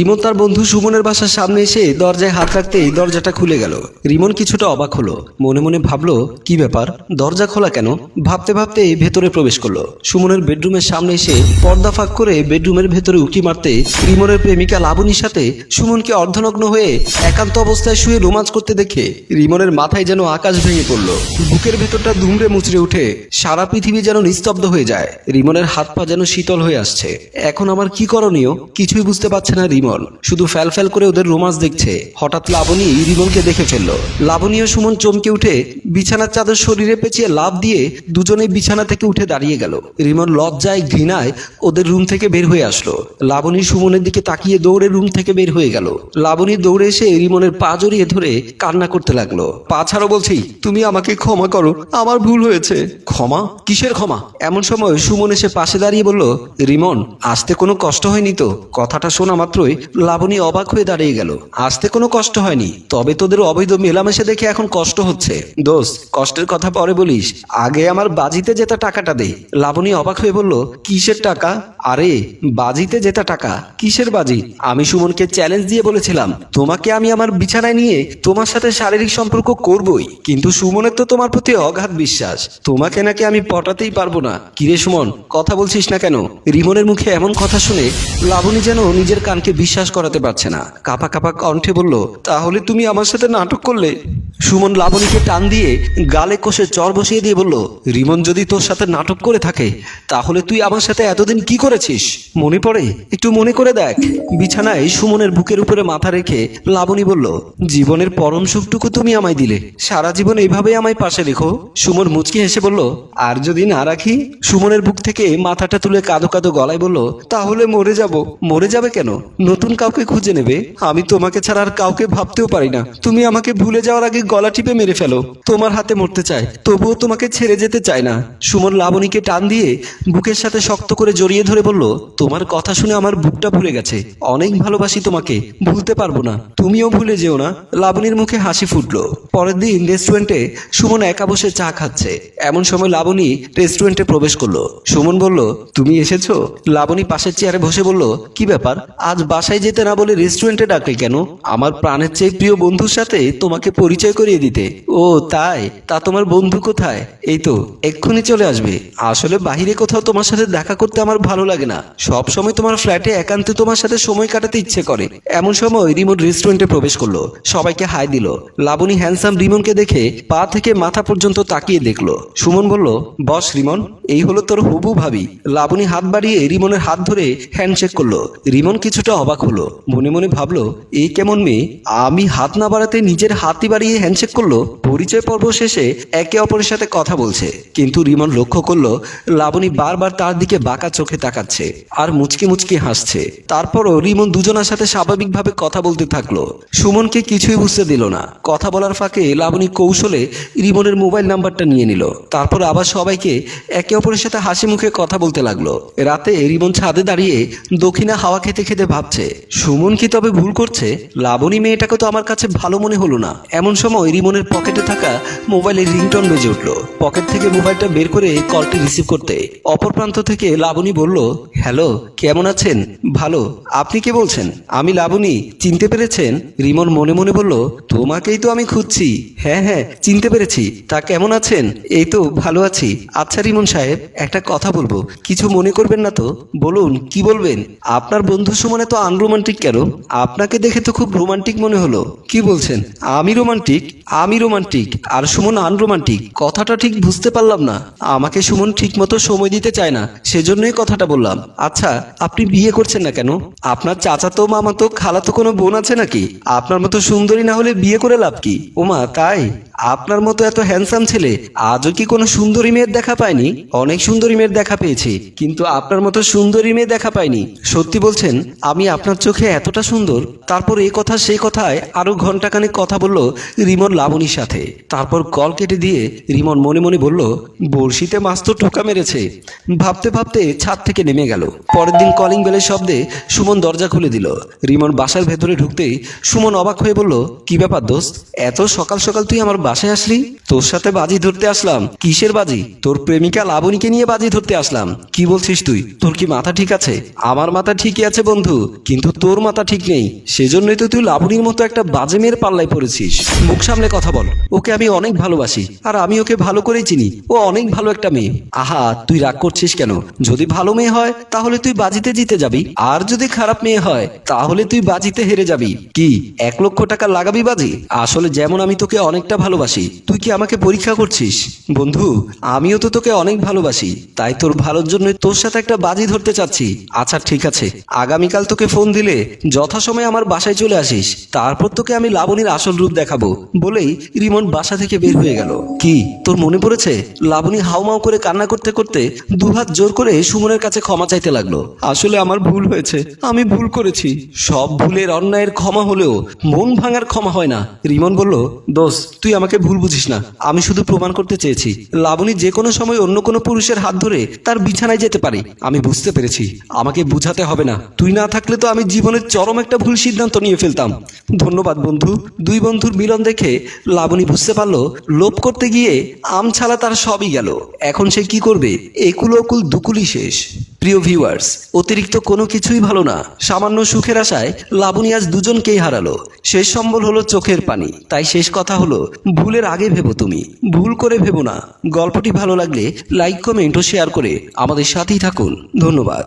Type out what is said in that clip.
রিমন তার বন্ধু সুমনের বাসার সামনে এসে দরজায় হাত রাখতেই দরজাটা খুলে গেল। রিমন কিছুটা অবাক হলো। মনে মনে ভাবলো, কি ব্যাপার? দরজা খোলা কেন? ভাবতে ভাবতে ভেতরে প্রবেশ করল। সুমনের বেডরুমের সামনে এসে পর্দা ফাঁক করে বেডরুমের ভেতরে উকি মারতে রিমনের প্রেমিকা লাবণীর সাথে সুমনকে অর্ধনগ্ন হয়ে একান্ত অবস্থায় শুয়ে রোমাঞ্চ করতে দেখে রিমনের মাথায় যেন আকাশ ভেঙে পড়ল। বুকের ভেতরটা দুমড়ে মুচড়ে উঠে সারা পৃথিবী যেন নিস্তব্ধ হয়ে যায়। রিমনের হাত পা যেন শীতল হয়ে আসছে। এখন আমার কি করণীয়? কিছুই বুঝতে পারছে না রিমন শুধু ফ্যাল ফ্যাল করে ওদের রোমান্স দেখছে। হঠাৎ লাবণী রিমনকে দেখে ফেলল। লাবণী ও সুমন চমকে উঠে বিছানার চাদর শরীরে পেঁচিয়ে লাভ দিয়ে দুজনেই বিছানা থেকে উঠে দাঁড়িয়ে গেল। রিমন লজ্জায়, ঘৃণায় ওদের রুম থেকে বের হয়ে আসলো। লাবণী সুমনের দিকে তাকিয়ে দৌড়ে রুম থেকে বের হয়ে গেল। লাবণী দৌড়ে এসে রিমনের পা জড়িয়ে ধরে কান্না করতে লাগল। পা ছাড়ো বলছি তুমি আমাকে ক্ষমা করো, আমার ভুল হয়েছে। ক্ষমা? কিসের ক্ষমা? এমন সময় সুমন এসে পাশে দাঁড়িয়ে বলল, রিমন, আসতে কোনো কষ্ট হয়নি তো? কথাটা শোনা মাত্রই লাবণী অবাক হয়ে দাঁড়িয়ে গেল। আসতে কোনো কষ্ট হয়নি। তবে তোদের অবৈধ মেলামেশা দেখে এখন কষ্ট হচ্ছে। দোষ কষ্টের কথা পরে বলিস। আগে আমার বাজিতে যেটা টাকাটা দে। লাবণী অবাক হয়ে বলল, কিসের টাকা? আরে, বাজিতে যেটা টাকা। কিসের বাজি? আমি সুমনকে চ্যালেঞ্জ দিয়ে বলেছিলাম, তোমাকে আমি আমার বিছানায় নিয়ে তোমার সাথে শারীরিক সম্পর্ক করবই। কিন্তু সুমনের তো তোমার প্রতি অগাধ বিশ্বাস। তোমাকে নাকি আমি পটাতেই পারব না। কিরে সুমন, কথা বলছিস না কেন? রিমনের মুখে এমন কথা শুনে লাবণী যেন নিজের কানকে বিশ্বাস করাতে পারছে না। কাপা কাপা কণ্ঠে বলল তাহলে তুমি আমার সাথে নাটক করলে? সুমন লাবণীকে টান দিয়ে গালে কষে চর বসিয়ে দিয়ে বলল, রিমন যদি তোর সাথে নাটক করে থাকে, তাহলে তুই আমার সাথে এতদিন কি করেছিস? মনে পড়ে? একটু মনে করে দেখ। বিছানায় সুমনের বুকের উপরে মাথা রেখে লাবণী বলল, জীবনের পরম সুখটুকু তুমি আমায় দিলে। সারা জীবন এইভাবে আমায় পাশে রেখো। সুমন মুচকি হেসে বলল, আর যদি না রাখি? সুমনের বুক থেকে মাথাটা তুলে কাঁদো কাঁদো গলায় বলল, তাহলে মরে যাব। মরে যাবে কেন? নতুন কাউকে খুঁজে নেবে? আমি তোমাকে ছাড়া আর কাউকে ভাবতেও পারি না। তুমি আমাকে ভুলে যাওয়ার আগে গলা টিপে মেরে ফেলো। তোমার হাতে মরতে চায়, তবুও তোমাকে ছেড়ে যেতে চায় না। সুমন লাবণীকে টান দিয়ে বুকের সাথে শক্ত করে জড়িয়ে ধরে বলল, তোমার কথা শুনে আমার বুকটা ভরে গেছে। অনেক ভালোবাসি তোমাকে, ভুলতে পারব না। তুমিও ভুলে যেও না। লাবণীর মুখে হাসি ফুটলো। পরের দিন রেস্টুরেন্টে সুমন একা বসে চা খাচ্ছে। এমন সময় লাবণী রেস্টুরেন্টে প্রবেশ করল। সুমন বলল, তুমি এসেছ? লাবণী পাশের চেয়ারে বসে বলল, কি ব্যাপার? আজ বাসায় যেতে না বলে রেস্টুরেন্টে ডাকলে কেন? আমার প্রাণের চেয়ে প্রিয় বন্ধুর সাথে তোমাকে পরিচয় করিয়ে দিতে। ও, তাই? তা তোমার বন্ধু কোথায়? এই তো, এক্ষুনি চলে আসবে। আসলে বাহিরে কোথাও তোমার সাথে দেখা করতে আমার ভালো লাগে না। সব সময় তোমার ফ্ল্যাটে একান্তে তোমার সাথে সময় কাটাতে ইচ্ছে করে। এমন সময় রিমন রেস্টুরেন্টে প্রবেশ করল। সবাইকে হাই দিল। লাবণী হ্যান্ডসাম রিমনকে দেখে পা থেকে মাথা পর্যন্ত তাকিয়ে দেখল। সুমন বলল, বস রিমন, এই হলো তোর হবু ভাবি। লাবণী হাত বাড়িয়ে রিমনের হাত ধরে হ্যান্ডশেক করল। রিমন কিছুটা অবাক হলো। মনে মনে ভাবলো এই কেমন মেয়ে? আমি হাত না বাড়াতে নিজের হাতই বাড়িয়ে হ্যান্ডশেক করল, পরিচয় পর্ব শেষে একে অপরের সাথে কথা বলছে। কিন্তু রিমন লক্ষ্য করল, লাবণী বারবার তার দিকে বাঁকা চোখে তাকাচ্ছে আর মুচকি মুচকি হাসছে। তারপরও রিমন দুজনের সাথে স্বাভাবিকভাবে কথা বলতে থাকল। সুমনকে কিছুই বুঝতে দিল না। কথা বলার ফাঁকে লাবণী কৌশলে রিমনের মোবাইল নাম্বারটা নিয়ে নিল। তারপর আবার সবাইকে একে অপরের সাথে হাসি মুখে কথা বলতে লাগল। রাতে রিমন ছাদে দাঁড়িয়ে দক্ষিণা হাওয়া খেতে খেতে ভাবছে, সুমন কি তবে ভুল করছে? লাবণী মেয়েটাকে তো আমার কাছে ভালো মনে হলো না। এমন সময় রিমনের পকেটে থাকা মোবাইলের রিংটন বেজে উঠল। পকেট থেকে মোবাইলটা বের করে কলটি রিসিভ করতে অপর প্রান্ত থেকে লাবণী বলল, হ্যালো, কেমন আছেন? ভালো, আপনি কে বলছেন? আমি লাবণী, চিনতে পেরেছেন? রিমন মনে মনে বলল, তোমাকেই তো আমি খুঁজছি। হ্যাঁ হ্যাঁ চিনতে পেরেছি। তা কেমন আছেন? এই তো, ভালো আছি। আচ্ছা রিমন সাহেব, একটা কথা বলব। কিছু মনে করবেন না তো? বলুন, কি বলবেন? আপনার বন্ধু সুমনে তো আনরোমান্টিক কেন? আপনাকে দেখে তো খুব রোমান্টিক মনে হলো। কি বলছেন? আমি রোমান্টিক আমি রোমান্টিক আর সুমন আনরোমান্টিক, কথাটা ঠিক বুঝতে পারলাম না। আমাকে সুমন ঠিক মতো সময় দিতে চায় না, সেজন্যই কথাটা বললাম। আচ্ছা আপনি বিয়ে করছেন না কেন? আপনার চাচাতো, মামাতো, খালাতো কোনো বোন আছে নাকি? আপনার মতো সুন্দরী না হলে বিয়ে করে লাভ কি? ওমা, তাই? আপনার মতো এত হ্যান্ডসাম ছেলে আজও কি কোনো সুন্দরী মেয়ের দেখা পায়নি? অনেক সুন্দরী মেয়ের দেখা পেয়েছি, কিন্তু আপনার মতো সুন্দরী মেয়ে দেখা পাইনি সত্যি বলছেন, আমি আপনার চোখে এতটা সুন্দর, তারপর এই কথা সেই কথায় আরও ঘন্টাখানেক কথা বলল রিমন লাবণীর সাথে। তারপর কল কেটে দিয়ে রিমন মনে মনে বলল, বড়শিতে মাছ তো টোকা মেরেছে। ভাবতে ভাবতে ছাদ থেকে নেমে গেল। পরের দিন কলিং বেলের শব্দে সুমন দরজা খুলে দিল। রিমন বাসার ভেতরে ঢুকতেই সুমন অবাক হয়ে বলল, কি ব্যাপার দোস্ত? এত সকাল সকাল তুই আমার বাসায় আসলি? তোর সাথে বাজি ধরতে আসলাম। কিসের বাজি? তোর প্রেমিকা লাবণীকে নিয়ে বাজি ধরতে আসলাম। কি বলছিস তুই? তোর কি মাথা ঠিক আছে? আমার মাথা ঠিকই আছে বন্ধু, কিন্তু তোর মাথা ঠিক নেই। সেজন্যই তো তুই লাবণীর মতো একটা বাজে মেয়ের পাল্লায় পড়েছিস। মুখ সামনে কথা বল। ওকে আমি অনেক ভালোবাসি, আর আমি ওকে ভালো করেই চিনি। ও অনেক ভালো একটা মেয়ে। আহা, তুই রাগ করছিস কেন? যদি ভালো মেয়ে হয়, তাহলে তুই বাজিতে জিতে যাবি। আর যদি খারাপ মেয়ে হয়, তাহলে তুই বাজিতে হেরে যাবি। কি, এক লক্ষ টাকা লাগাবি বাজি? আসলে যেমন আমি তোকে অনেকটা ভালোবাসি। তুই কি আমাকে পরীক্ষা করছিস? বন্ধু, আমিও তো তোকে অনেক ভালোবাসি। তাই তোর ভালোর জন্য তোর সাথে একটা বাজি ধরতে চাচ্ছি। আচ্ছা ঠিক আছে। আগামীকাল তোকে ফোন দিলে যথাসময়ে আমার বাসায় চলে আসিস। তারপর তোকে আমি লাবণীর আসল রূপ দেখাবো। বলেই রিমন বাসা থেকে বের হয়ে গেল। কি, তোর মনে পড়েছে? লাবণী হাউমাউ করে কান্না করতে করতে দুহাত জোর করে সুমনের কাছে ক্ষমা চাইতে লাগল। আসলে আমার ভুল হয়েছে। আমি ভুল করেছি। সব ভুলের অন্যায়ের ক্ষমা হলেও মন ভাঙার ক্ষমা হয় না। রিমন বলল দোষ তুই আমাকে ভুল বুঝিস না। আমি শুধু প্রমাণ করতে চেয়েছি। লাবণী যে কোনো সময় অন্য কোনো পুরুষের হাত ধরে তার বিছানায় যেতে পারে। আমি বুঝতে পেরেছি। আমাকে বুঝাতে হবে না। তুই না থাকলে তো আমি জীবনের চরম একটা ভুল সিদ্ধান্ত নিয়ে ফেলতাম। ধন্যবাদ বন্ধু। দুই বন্ধুর মিলন দেখে লাবণী বুঝতে পারল, লোভ করতে গিয়ে আম ছাড়া তার সবই গেল। এখন সে কি করবে? একুল ওকুল দুকুলই শেষ। প্রিয় ভিউয়ার্স অতিরিক্ত কোনো কিছুই ভালো না। সামান্য সুখের আশায় লাবণী আজ দুজনকেই হারালো। শেষ সম্বল হলো চোখের পানি। তাই শেষ কথা হলো, ভুলের আগে ভেবো তুমি। ভুল করে ভেবো না। গল্পটি ভালো লাগলে লাইক কমেন্ট ও শেয়ার করে আমাদের সাথেই থাকুন। ধন্যবাদ।